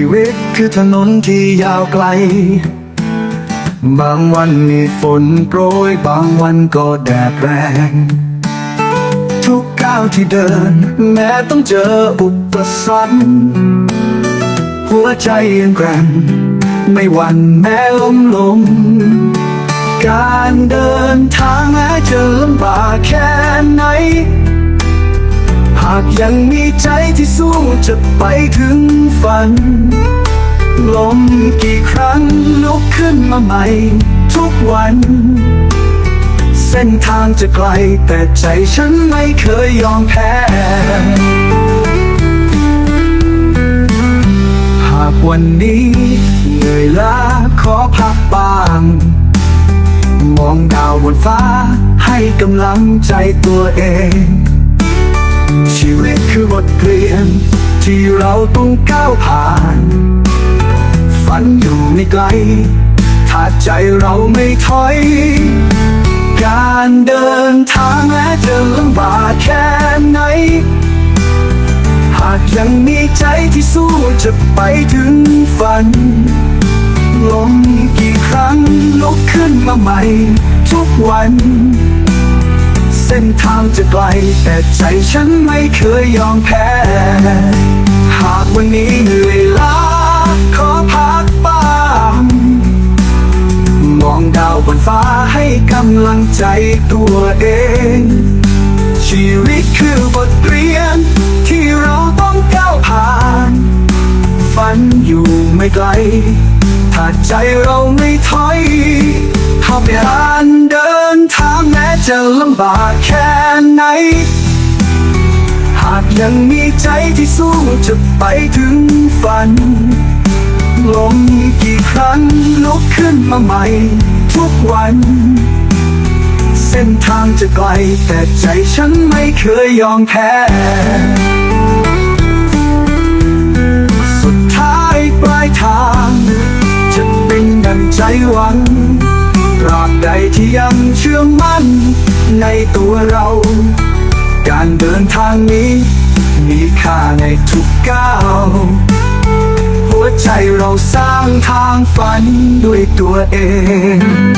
ีวิตคือถนนที่ยาวไกล บางวันมีฝนโปรย บางวันก็แดดแรง ทุกก้าวที่เดิน แม้ต้องเจออุปสรรคหัวใจยังแกร่งไม่หวั่นแม้ล้มลง การเดินทางแม้จะลำบากแค่ไหน หากยังมีใจที่สู้จะไปถึง นลมกี่ครั้งลุกขึ้นมาใหม่ ทุกวัน เส้นทางจะไกลแต่ใจฉันไม่เคยยอมแพ้ หากวันนี้เหนื่อยล้าขอพักบ้าง มองดาวบนฟ้าให้กำลังใจตัวเอง ชีวิตคือบทเรียน ที่เราต้องก้าวผ่าน ฝันอยู่ไม่ไกล ถ้าใจเราไม่ถอย การเดินทางแม้จะลำบากแค่ไหน หากยังมีใจที่สู้จะไปถึงฝันลมกี่ครั้งลุกขึ้นมาใหม่ ทุกวันางจะไกล แต่ใจฉันไม่เคยยอมแพ้ หากวันนี้เหนื่อยล้าขอพักบ้างมองดาวบนฟ้าให้กำลังใจตัวเอง ชีวิตคือบทเรียน ที่เราต้องก้าวผ่าน ฝันอยู่ไม่ไกล ถ้าใจเราไม่ถอยทำการเดินทางแจะลำบากแค่ไหน หากยังมีใจที่สู้จะไปถึงฝันลมกี่ครั้งลุกขึ้นมาใหม่ ทุกวัน เส้นทางจะไกล แต่ใจฉันไม่เคยยอมแพ้สุดท้ายปลายทาง จะเป็นดังใจหวัง ใดที่ยังเชื่อมั่นในตัวเรา การเดินทางนี้ มีค่าในทุกก้าว หัวใจเราสร้างทางฝันด้วยตัวเอง